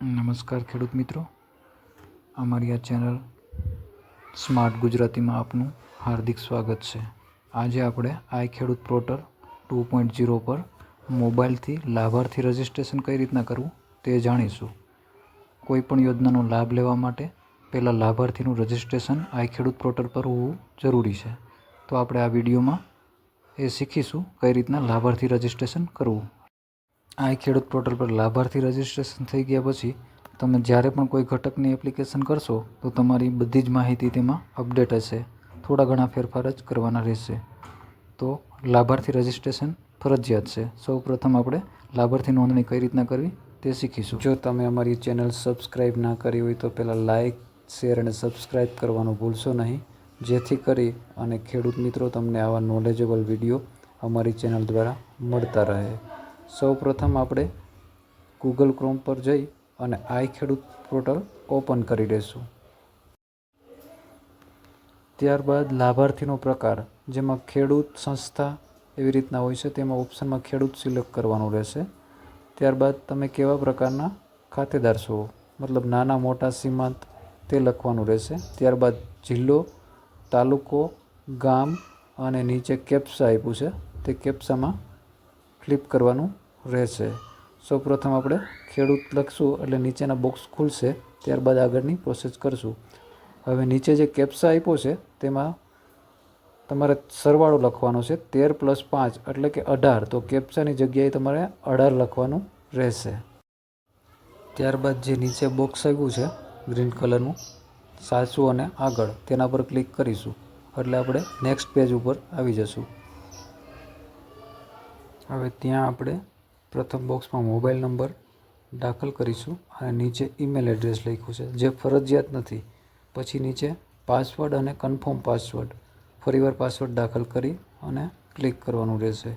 નમસ્કાર ખેડૂત મિત્રો. અમારી આ ચેનલ સ્માર્ટ ગુજરાતીમાં આપનું હાર્દિક સ્વાગત છે. આજે આપણે આઈ ખેડૂત પોર્ટલ ટુ પોઈન્ટ ઝીરો પર મોબાઈલથી લાભાર્થી રજિસ્ટ્રેશન કઈ રીતના કરવું તે જાણીશું. કોઈ પણ યોજનાનો લાભ લેવા માટે પહેલાં લાભાર્થીનું રજિસ્ટ્રેશન આઈ ખેડૂત પોર્ટલ પર હોવું જરૂરી છે. તો આપણે આ વિડીયોમાં એ શીખીશું કઈ રીતના લાભાર્થી રજિસ્ટ્રેશન કરવું. આ ખેડૂત પોર્ટલ પર લાભાર્થી રજિસ્ટ્રેશન થઈ ગયા પછી તમે જ્યારે પણ કોઈ ઘટકની એપ્લિકેશન કરશો, તો તમારી બધી જ માહિતી તેમાં અપડેટ હશે. થોડા ઘણા ફેરફાર જ કરવાના રહેશે. તો લાભાર્થી રજિસ્ટ્રેશન ફરજિયાત છે. સૌ પ્રથમ આપણે લાભાર્થી નોંધણી કઈ રીતના કરવી તે શીખીશું. જો તમે અમારી ચેનલ સબસ્ક્રાઈબ ના કરી હોય, તો પહેલાં લાઇક, શેર અને સબસ્ક્રાઈબ કરવાનું ભૂલશો નહીં. જેથી કરી અને ખેડૂત મિત્રો તમને આવા નોલેજેબલ વીડિયો અમારી ચેનલ દ્વારા મળતા રહે. સૌ પ્રથમ આપણે ગૂગલ ક્રોમ પર જઈ અને આઈ ખેડૂત પોર્ટલ ઓપન કરી દઈશું. ત્યારબાદ લાભાર્થીનો પ્રકાર, જેમાં ખેડૂત સંસ્થા એવી રીતના હોય છે, તેમાં ઓપ્શનમાં ખેડૂત સિલેક્ટ કરવાનું રહેશે. ત્યારબાદ તમે કેવા પ્રકારના ખાતેદાર છો? મતલબ નાના, મોટા, સીમાંત, તે લખવાનું રહેશે. ત્યારબાદ જિલ્લો, તાલુકો, ગામ અને નીચે કેપ્સા આપ્યું છે. તે કેપ્સામાં ફ્લિપ કરવાનું રહેશે. સૌપ્રથમ આપણે ખેડૂત લખશું એટલે નીચેના બોક્સ ખુલશે, ત્યારબાદ આગળની પ્રોસેસ કરશું. હવે નીચે જે કેપ્સા આપ્યો છે, તેમાં તમારે સરવાળો લખવાનો છે, તેર પ્લસ પાંચ, એટલે કે અઢાર. તો કેપ્સાની જગ્યાએ તમારે અઢાર લખવાનું રહેશે. ત્યારબાદ જે નીચે બોક્સ આવ્યું છે ગ્રીન કલરનું સાચું અને આગળ. તેના પર ક્લિક કરીશું. એટલે આપણે નેક્સ્ટ પેજ ઉપર આવી જશું. હવે ત્યાં આપણે પ્રથમ બોક્સમાં મોબાઈલ નંબર દાખલ કરીશું અને નીચે ઈમેલ એડ્રેસ લખ્યું છે. જે ફરજિયાત નથી. પછી નીચે પાસવર્ડ અને કન્ફર્મ પાસવર્ડ ફરીવાર પાસવર્ડ દાખલ કરી અને ક્લિક કરવાનું રહેશે.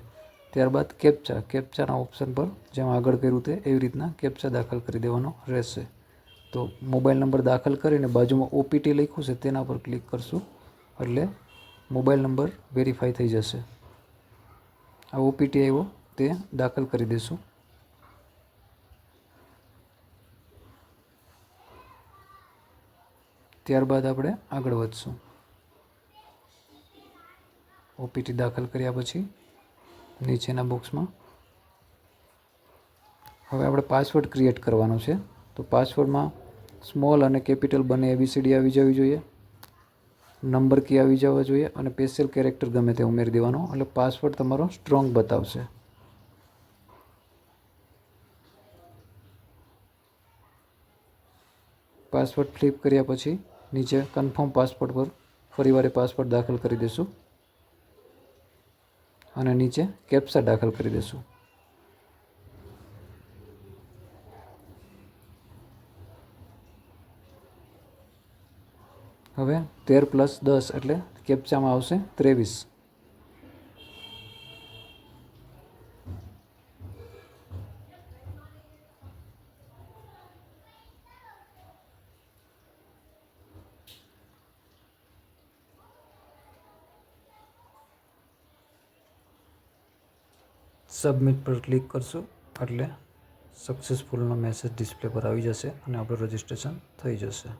ત્યારબાદ કેપ્ચા કેપ્ચાના ઓપ્શન પર જેમ આગળ કર્યું તે એવી રીતના કેપ્ચા દાખલ કરી દેવાનો રહેશે. તો મોબાઈલ નંબર દાખલ કરીને બાજુમાં ઓપીટી લખ્યું છે તેના પર ક્લિક કરશું એટલે મોબાઈલ નંબર વેરીફાઈ થઈ જશે. આ ઓપીટી આવ્યો, તે દાખલ કરી દઈશું. ત્યારબાદ આપણે આગળ વધશું. ઓપીટી દાખલ કર્યા પછી નીચેના બોક્સમાં. હવે આપણે પાસવર્ડ ક્રિએટ કરવાનો છે. તો પાસવર્ડમાં સ્મોલ અને કેપિટલ બંને એબીસીડી આવી જવી જોઈએ. નંબર કી આવી જવા જોઈએ અને સ્પેશિયલ કેરેક્ટર ગમે તે ઉમેરી દેવાનો. એટલે પાસવર્ડ તમારો સ્ટ્રોંગ બતાવશે. પાસવર્ડ ફ્લિપ કર્યા પછી નીચે કન્ફર્મ પાસવર્ડ પર ફરીવાર પાસવર્ડ દાખલ કરી દઈશું અને નીચે કેપ્સા દાખલ કરી દઈશું હવે તેર પ્લસ દસ એટલે કેપ્ચામાં આવશે ત્રેવીસ. સબમિટ પર ક્લિક કરશું એટલે સક્સેસફુલનો મેસેજ ડિસ્પ્લે પર આવી જશે અને આપણું રજિસ્ટ્રેશન થઈ જશે.